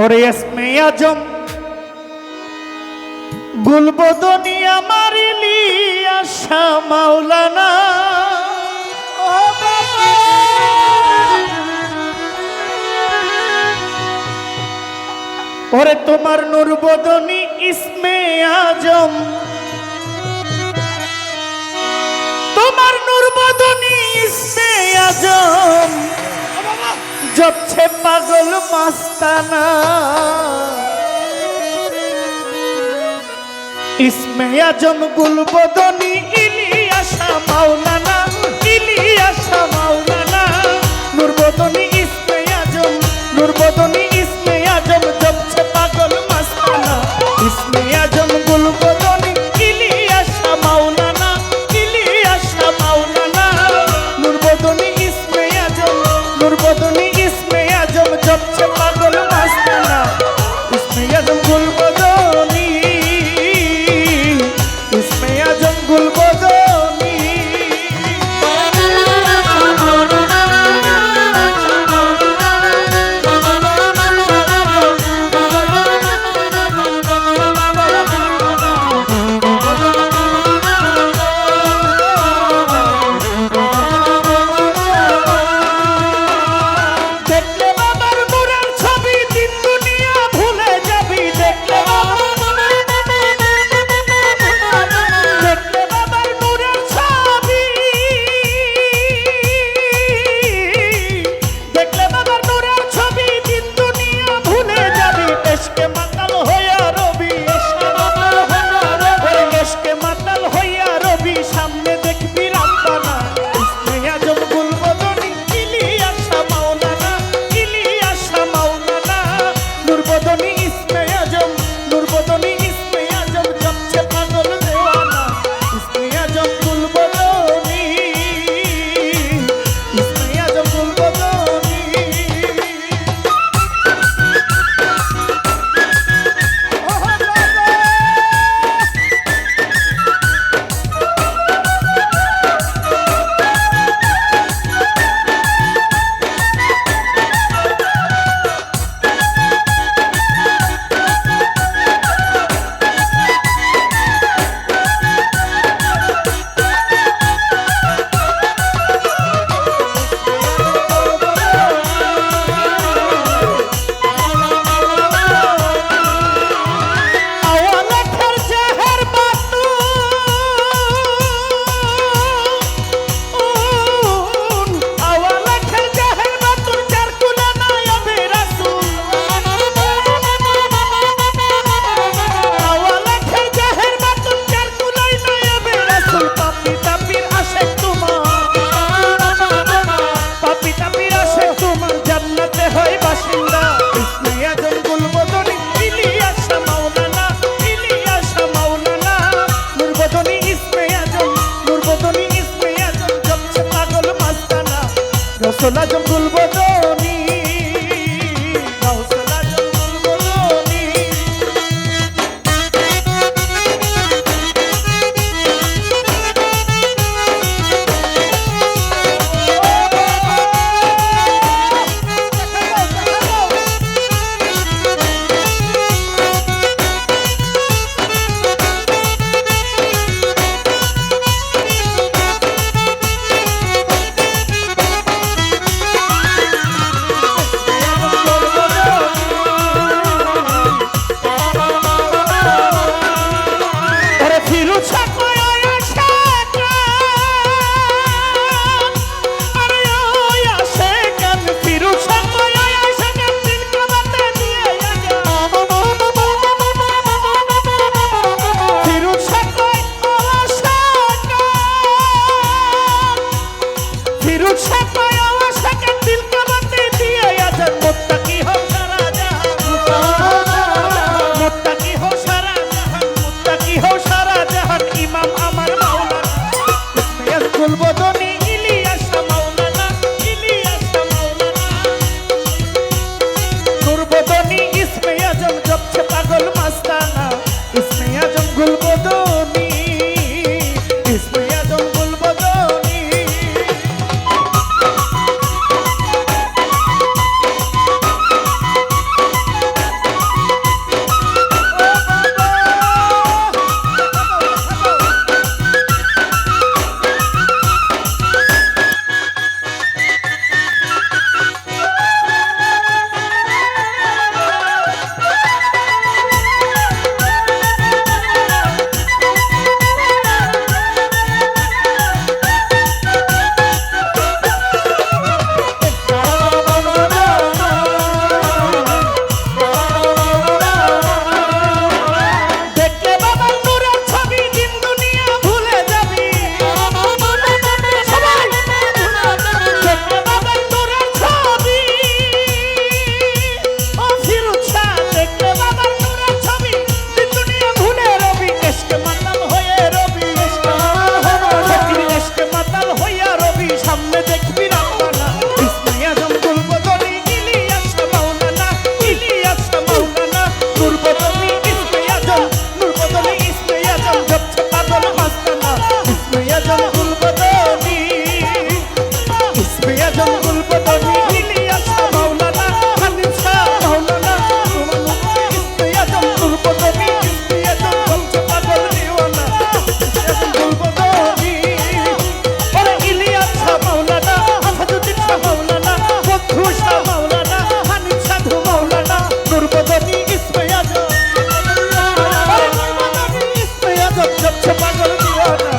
ওরে এসমে আজম গুলবদনি আমারিলি আশা মাওলানা। ওরে তোমার নুরবদনি ইসমে আজম তোমার নুরবদনি সবচেয়ে পাগল মাস্তানা। ইসমে আজম গুলবদনি ইলিয়াসা মাওলানা চলা জঙ্গুল বদনি। চপ চপ পাগল দিও না